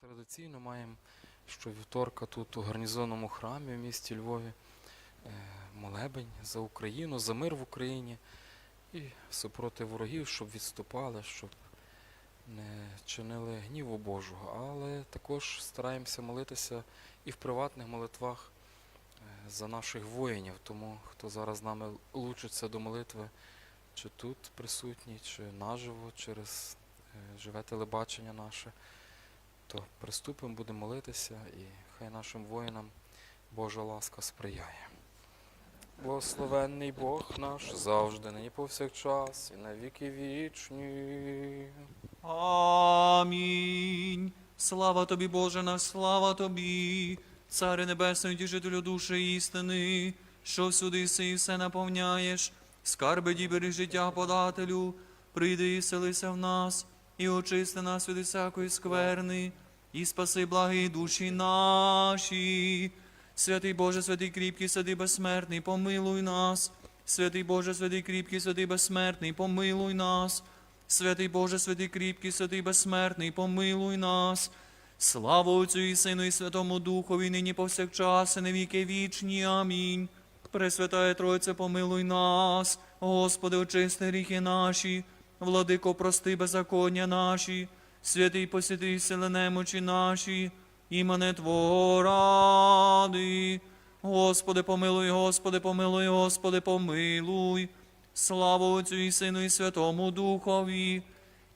Традиційно маємо щовівторка тут у гарнізонному храмі в місті Львові е, молебень за Україну, за мир в Україні і супроти ворогів, щоб відступали, щоб не чинили гніву Божого. Але також стараємося молитися і в приватних молитвах за наших воїнів. Тому хто зараз з нами лучиться до молитви, чи тут присутній, чи наживо через е, живе телебачення наше то приступимо, будемо молитися, і хай нашим воїнам Божа ласка сприяє. Благословенний Бог наш завжди, нині повсякчас, і на віки вічні. Амінь. Слава тобі, Боже наш, слава тобі, Царе Небесний, тішителю душі істини, що всюди си і все наповняєш, скарби дібери життя подателю, прийди і селися в нас, і очисти нас від усякої скверни, і спаси благі душі наші. Святий Боже, святий кріпкий, святий безсмертний, помилуй нас. Святий Боже, святий кріпкий, святий безсмертний, помилуй нас. Святий Боже, святий кріпкий, святий безсмертний, помилуй нас. Слава Отцю і Сину, і Святому Духові, нині повсякчас, і на віки вічні. Амінь. Пресвятає Тройце, помилуй нас, Господи, очисти гріхи наші, владико, прости беззаконня наші, святий посвятий сили немочі наші, імене Твого ради. Господи, помилуй, Господи, помилуй, Господи, помилуй. Слава Отцю і Сину, і Святому Духові,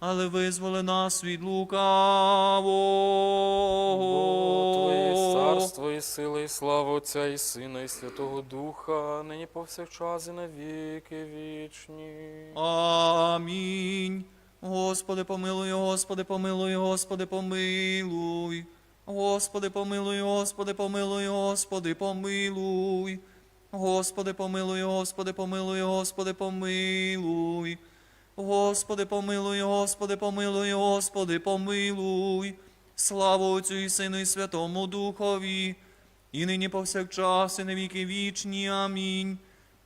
але визволи нас від лукавого. Бо Твоє царство і сила, і слава Отця і Сина, і Святого Духа, нині повсякчас і на віки вічні. Амінь. Господи, помилуй, Господи, помилуй, Господи, помилуй. Господи, помилуй, Господи, помилуй, Господи, помилуй. Господи, помилуй, Господи, помилуй, Господи, помилуй. Господи, помилуй, Господи, помилуй, Господи, помилуй. Слава Отцю і Сину, і Святому Духові, і нині повсякчас, і на віки вічні. Амінь.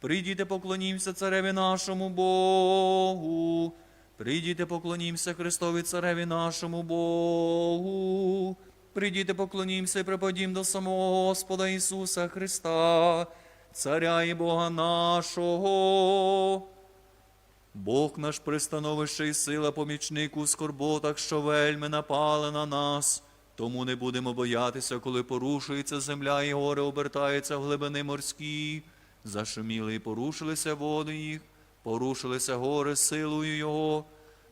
Прийдіте, поклонімся цареві нашому Богу. Прийдіте, поклонімся Христові цареві нашому Богу. Прийдіте, поклонімся і припадім до самого Господа Ісуса Христа, Царя і Бога нашого. Бог наш пристановище і сила помічник у скорботах, що вельми напали на нас. Тому не будемо боятися, коли порушується земля і гори обертаються в глибини морські. Зашуміли і порушилися води їх, порушилися гори силою Його.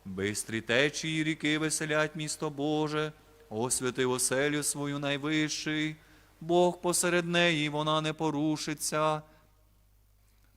Бистрі течії ріки веселять місто Боже, освятив оселю свою найвищий, Бог посеред неї вона не порушиться.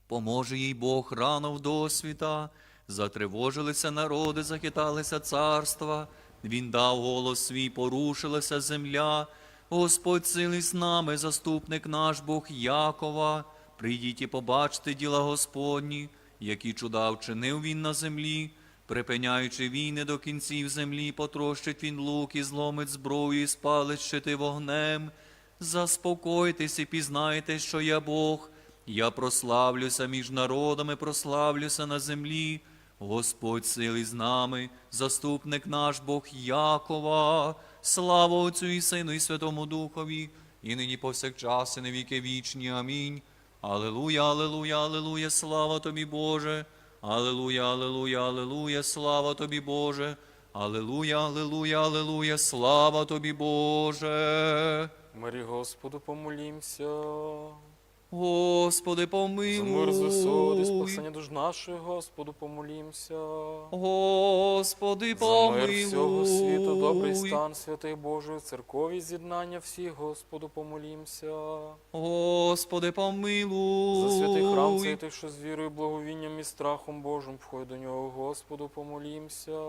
Поможе їй Бог рано в досвіта, затривожилися народи, захиталися царства, Він дав голос свій, порушилася земля, Господь сили з нами, заступник наш Бог Якова. Прийдіть і побачте діла Господні, які чуда вчинив він на землі, припиняючи війни до кінців землі, потрощить він лук і зломить зброю, і спалить щити вогнем. Заспокойтесь і пізнайте, що я Бог. Я прославлюся між народами, прославлюся на землі. Господь сили з нами, заступник наш Бог Якова. Слава Отцю і Сину, і Святому Духові, і нині повсякчас, і на віки вічні. Амінь. Алелуя, алелуя, алелуя, слава тобі, Боже. Алелуя, алелуя, алелуя, слава тобі, Боже. Алелуя, алелуя, алелуя, слава тобі, Боже. Марі Господу помолімся. Господи, помилуй. мир з висот і спасення душ наших, Господу помолімся. Господи, помилуй. мир всього світу, добрий стан святий Божої, церкові з'єднання всіх, Господу помолімся. Господи, помилуй. За святих храм цей що з вірою, благовінням і страхом Божим, входь до нього, Господу, помолімся.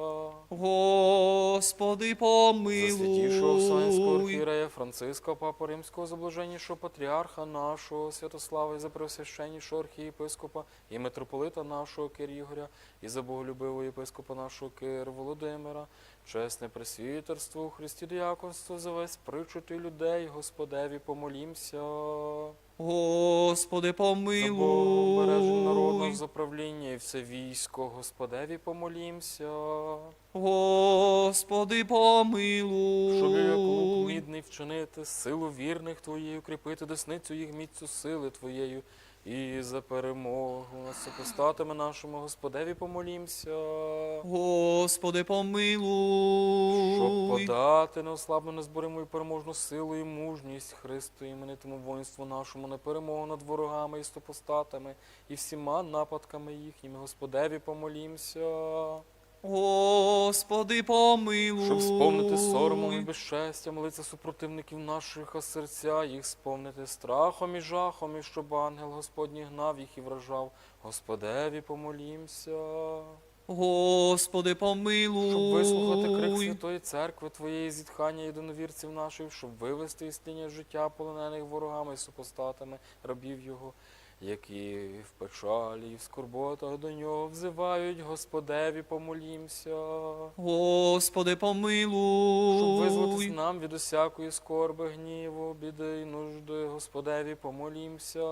Господи, помилуй. За святішого Вселенського архієрея Франциска, Папа Римського, заблаженнішого патріарха нашого, Святослава, і за преосвященнішого архієпископа, і митрополита нашого Кир Ігоря, і за боголюбивого єпископа нашого Кир Володимира, чесне присвітерство у Христі діяконство за весь причути людей, Господеві помолімся. Господи, помилуй. Заправління і все військо, Господеві помолімся. Господи, помилуй. Щоб як лук мідний вчинити, силу вірних Твоєю, кріпити десницю їх міцю сили Твоєю, і за перемогу супостатами нашому Господеві помолімся, Господи, щоб подати неослабну, незбориму і переможну силу і мужність Христу іменитому воїнству нашому на перемогу над ворогами і супостатами, і всіма нападками їхніми, Господеві помолімся. Господи, помилуй. Щоб сповнити соромом і безчестям лиця супротивників наших, а серця їх сповнити страхом і жахом, і щоб ангел Господній гнав їх і вражав. Господеві помолімся, Господи, помилуй. щоб вислухати крик Святої Церкви Твоєї зітхання єдиновірців наших, щоб вивести із тіні життя полонених ворогами і супостатами рабів Його, які в печалі і в скорботах до нього взивають. Господеві помолімся. Господи, помилуй. Щоб визватись нам від усякої скорби, гніву, біди й нужди, Господеві, помолімся.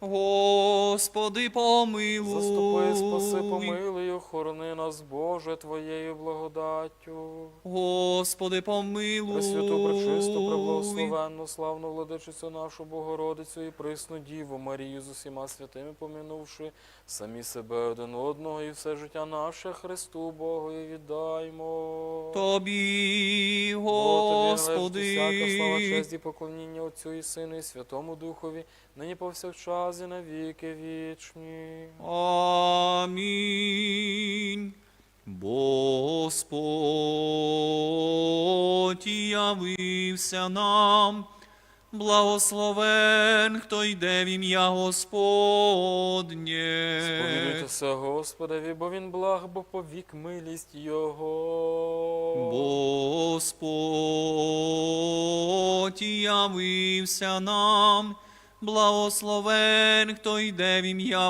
Господи, помилуй. Заступи, спаси, помилуй, охорони нас, Боже, Твоєю благодаттю. Господи, помилуй. Пресвяту, пречисту, преблагословенну, славну владичицю нашу Богородицю і присну Діву Марію з усіма святими помінувши, самі себе один одного і все життя наше Христу Богу віддаймо. Тобі, Бо тобі Господи. усяка слава, честь і поклоніння Отцю і Сину і Святому Духові, нині повсякчас і на віки вічні. Амінь. Господь явився нам, благословен, хто йде в ім'я Господнє. Сповідуйтеся Господеві, бо він благ, бо повік милість Його. Господь явився нам, благословен, хто йде в ім'я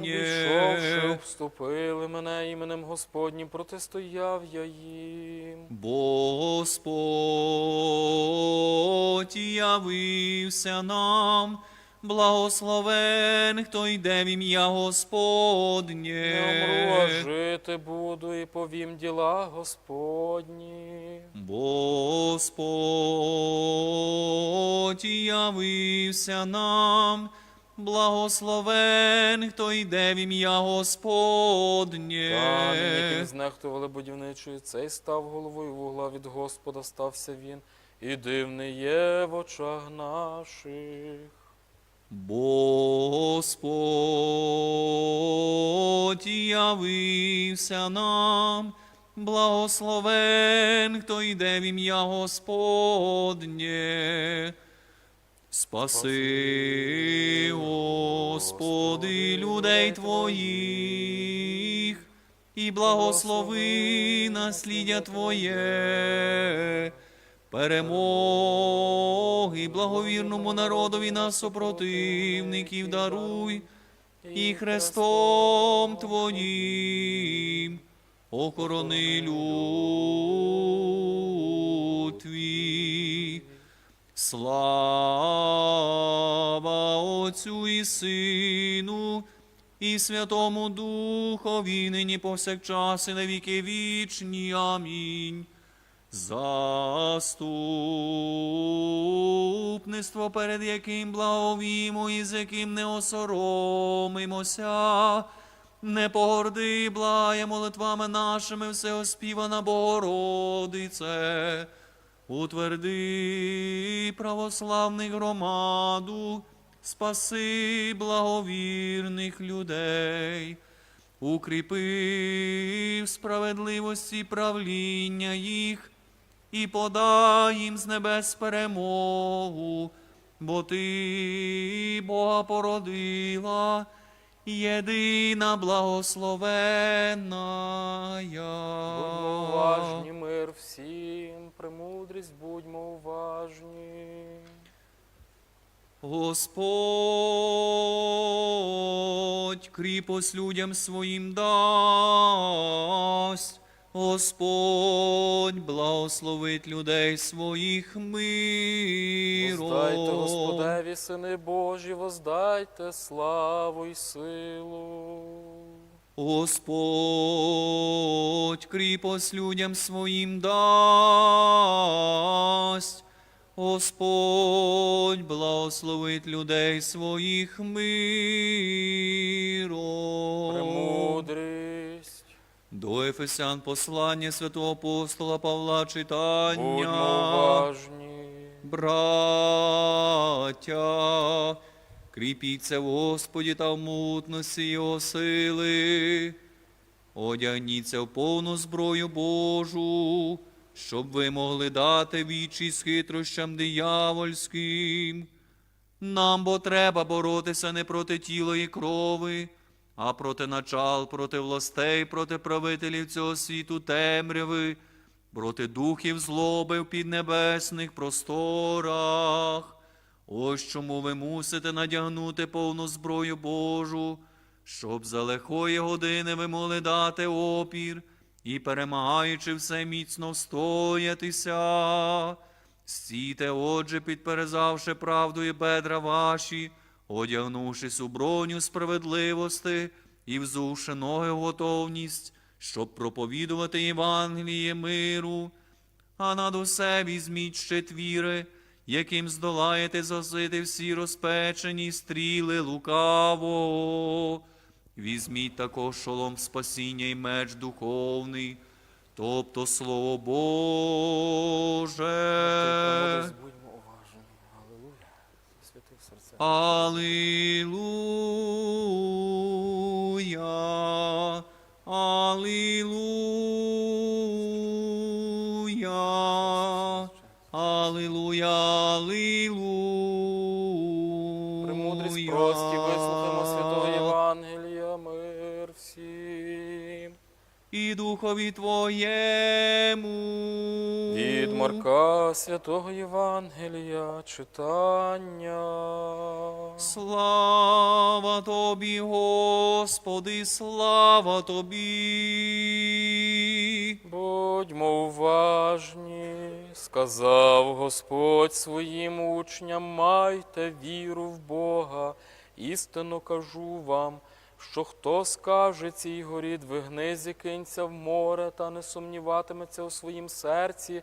Обійшовши, обступили мене іменем Господнім, протистояв я їм. Бо Господь явився нам, благословен, хто йде в ім'я Господнє. Умру, жити буду і повім діла Господні. Господь явився нам, благословен, хто йде в ім'я Господнє. Камінь, яким знехтували будівничою, цей став головою вугла від Господа стався він, і дивний є в очах наших. Господь явився нам, благословен, хто йде в ім'я Господнє. Спаси, Господи, людей Твоїх, і благослови насліддя Твоє, перемоги благовірному народові на супротивників даруй, і Христом Твоїм охорони люд Твій. Слава Отцю і Сину, і Святому Духові, нині повсякчас і на віки вічні. Амінь. Заступництво, перед яким благовімо і з яким не осоромимося, не погорди, благає молитвами нашими, всеоспівана Богородице. Утверди православних громаду, спаси благовірних людей, укріпи в справедливості правління їх, і подай їм з небес перемогу бо ти Бога породила, єдина благословенна. Будьмо уважні, мир всім, премудрість, будьмо уважні. Господь кріпость людям своїм дасть. Господь благословить людей своїх миром. Воздайте Господеві, сини Божі, воздайте славу й силу. Господь кріпость людям своїм дасть. Господь благословить людей своїх миром. Премудрість. До Ефесян послання святого апостола Павла читання. Будьмо уважні. Браття, кріпіться в Господі та в мутності Його сили, одягніться в повну зброю Божу, щоб ви могли дати відчість хитрощам диявольським. Нам бо треба боротися не проти тіла і крови, а проти начал, проти властей, проти правителів цього світу темряви, проти духів злоби в піднебесних просторах. Ось чому ви мусите надягнути повну зброю Божу, щоб за лихої години ви могли дати опір і, перемагаючи все міцно встоятися. Стійте, отже, підперезавши правду і бедра ваші, одягнувшись у броню справедливости і взувши ноги в готовність, щоб проповідувати Євангеліє миру, а над усе візьміть щит віри, яким здолаєте засити всі розпечені стріли лукаво. Візьміть також шолом спасіння і меч духовний, тобто Слово Боже. Премудрість, будьмо уважні. Аллилуйя. Алілуя, Алілуя, Алілуя, Алілуя. Премудрість прості, вислухаймо святого Євангелія, мир всім. І духові Твоєму. Від Марка святого Євангелія читання. Слава Тобі, Господи, слава Тобі. Будьмо уважні, сказав Господь своїм учням, майте віру в Бога. Істинно кажу вам, що хто скаже цій горі, двигни зікинься в море, та не сумніватиметься у своїм серці,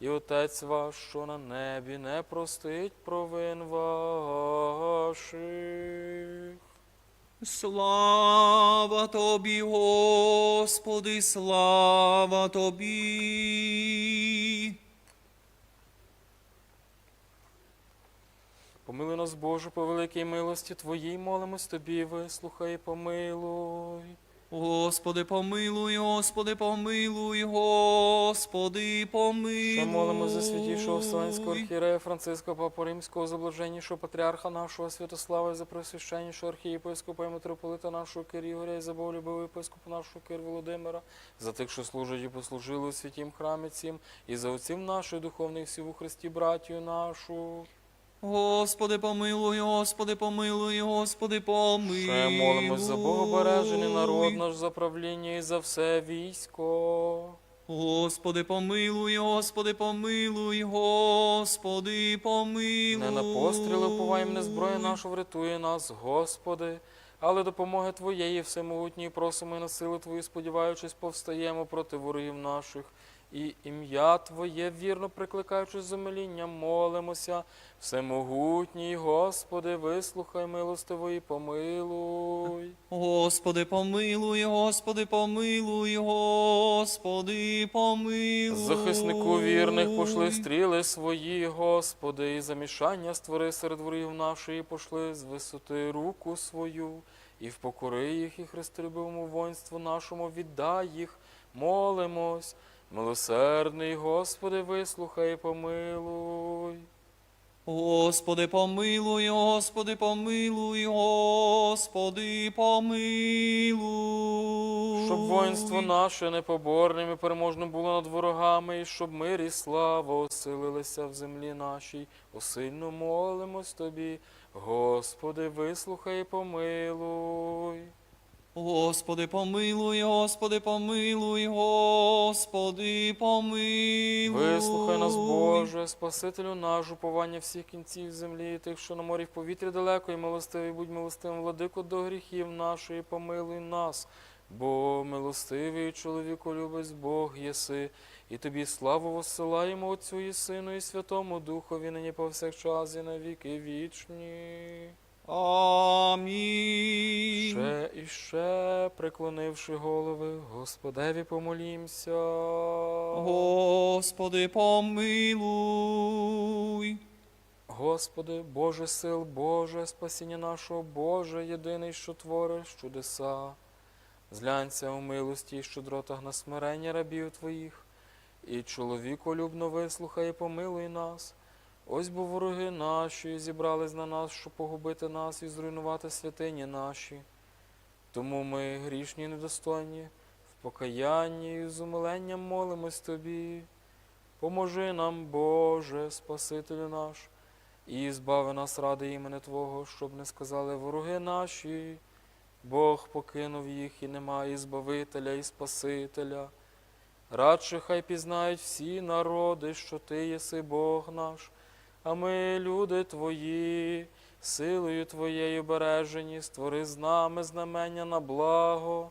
і Отець ваш, що на небі, не простить провин ваших. Слава Тобі, Господи, слава Тобі. Помилуй нас, Боже, по великій милості Твоїй, молимось Тобі, вислухай і помилуй. Господи, помилуй, Господи, помилуй, Господи, помилуй. Що молимо за святішого Вселенського архієрея Франциска, Папу Римського, за блаженнішого патріарха нашого Святослава, і за пресвященнішого архієпископа і митрополита нашого Кир Ігоря, і за Боголюбивого єпископа нашого Кир Володимира, за тих, що служать і послужили у святім храмі цім, і за отців нашої духовних всіх у Христі, братію нашу. Господи, помилуй, Господи, помилуй, Господи, помилуй. Ще молимось за Богобережений народ наш, за правління і за все військо. Господи, помилуй, Господи, помилуй, Господи, помилуй. Не на постріли вповаєм, не зброя наша врятує нас, Господи, але допомоги Твоєї всемогутньої просимо і на сили Твої, сподіваючись, повстаємо проти ворогів наших і ім'я Твоє, вірно прикликаючи з умилінням, молимося. Всемогутній, Господи, вислухай милостиво і помилуй. Господи, помилуй, Господи, помилуй, Господи, помилуй. Захиснику вірних пошли стріли свої, Господи, і замішання створи серед ворогів нашої, пошли з висоти руку свою, і впокори їх, і христолюбивому воїнству нашому віддай їх, молимось. Милосердний, Господи, вислухай і помилуй. Господи, помилуй, Господи, помилуй, Господи, помилуй. Щоб воїнство наше непоборним і переможним було над ворогами, і щоб мир і слава осилилися в землі нашій. Осильно молимось Тобі, Господи, вислухай і помилуй. Господи, помилуй, Господи, помилуй, Господи, помилуй. Вислухай нас, Боже, Спасителю наш, уповання всіх кінців землі, і тих, що на морі в повітрі далеко, і милостивий, будь милостивим, владико, до гріхів нашої, помилуй нас. Бо милостивий чоловіку любець Бог єси, і тобі славу воссилаємо Отцю і Сину, і Святому Духові, нині повсякчас і на віки вічні. Амінь. Ще і ще, преклонивши голови, Господеві помолімся. Господи, помилуй. Господи, Боже сил, Боже, спасіння нашого, Боже, єдиний, що твориш чудеса. Зглянься у милості і щедротах на смирення рабів Твоїх, і чоловіколюбно вислухай і помилуй нас. Ось бо вороги наші зібрались на нас, щоб погубити нас і зруйнувати святині наші. Тому ми, грішні і недостойні, в покаянні і з умиленням молимось Тобі. Поможи нам, Боже, Спасителю наш, і збави нас ради імени Твого, щоб не сказали вороги наші. Бог покинув їх і немає Збавителя і Спасителя. Радше хай пізнають всі народи, що Ти єси Бог наш, а ми, люди Твої, силою Твоєю бережені, створи з нами знамення на благо,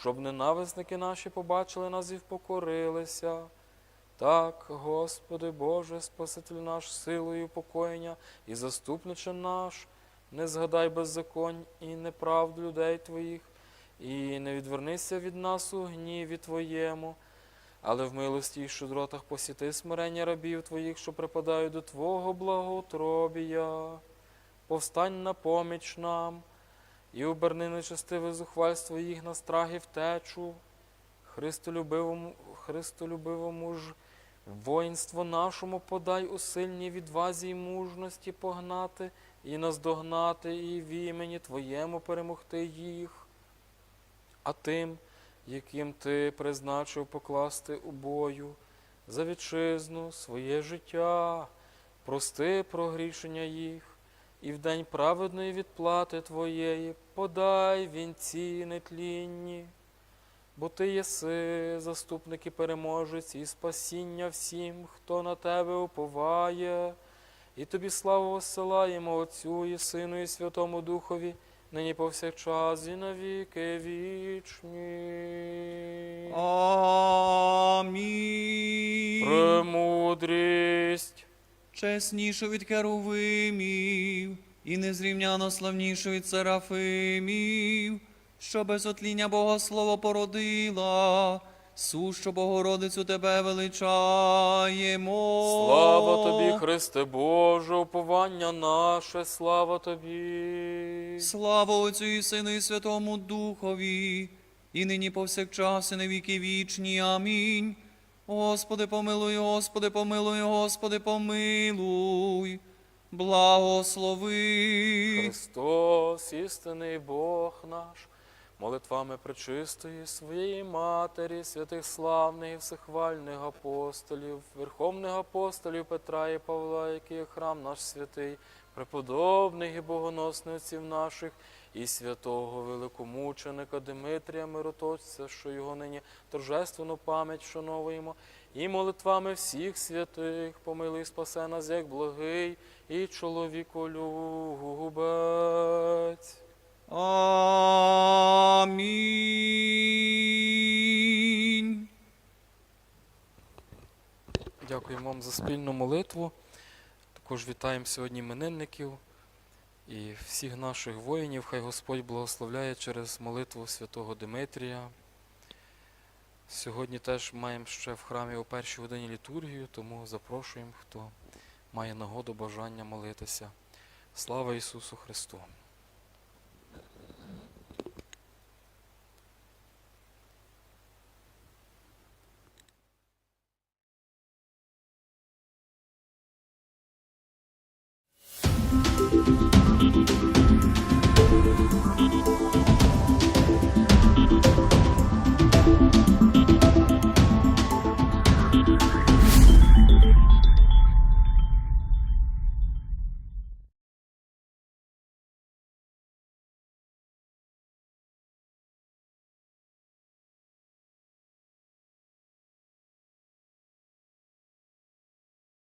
щоб ненависники наші побачили нас і впокорилися. Так, Господи Боже, Спаситель наш, силою покоєння і заступниче наш, не згадай беззаконь і неправд людей Твоїх, і не відвернися від нас у гніві Твоєму, але в милості і щедротах посіти смирення рабів Твоїх, що припадають до Твого благоутробія. Повстань на поміч нам, і оберни нечестиве зухвальство їх на страх і втечу. Христолюбивому, Христолюбивому ж воїнство нашому подай у сильній відвазі й мужності погнати і наздогнати, і в імені Твоєму перемогти їх. А тим, яким ти призначив покласти у бою за вітчизну своє життя, прости прогрішення їх, і в день праведної відплати Твоєї подай вінці нетлінні. Бо ти єси, заступник і переможець, і спасіння всім, хто на тебе уповає, і тобі славу осилаємо Отцю і Сину, і Святому Духові, нині повсякчас, і на віки вічні. Амінь. Премудрість. Чеснішу від керувимів, і незрівняно славнішу від серафимів, що без отління Богослово породила, сущу Богородицю тебе величаємо. Слава тобі, Христе Боже, уповання наше, слава тобі. Слава Отцю і Сину і Святому Духові, і нині повсякчас, і на віки вічні. Амінь. Господи, помилуй, Господи, помилуй, Господи, помилуй. Благослови. Христос, істинний Бог наш, молитвами пречистої своєї Матері, святих славних і всехвальних апостолів, верховних апостолів Петра і Павла, який храм наш святий, преподобних і богоносних отців наших, і святого великомученика Димитрія Мироточця, що його нині торжественну пам'ять вшановуємо, і молитвами всіх святих, помилуй, спасе нас, як благий і чоловіколюбець. Амінь. Дякуємо вам за спільну молитву. Також вітаємо сьогодні іменинників і всіх наших воїнів. Хай Господь благословляє через молитву святого Димитрія. Сьогодні теж маємо ще в храмі о першій годині літургію, тому запрошуємо, хто має нагоду бажання молитися. Слава Ісусу Христу!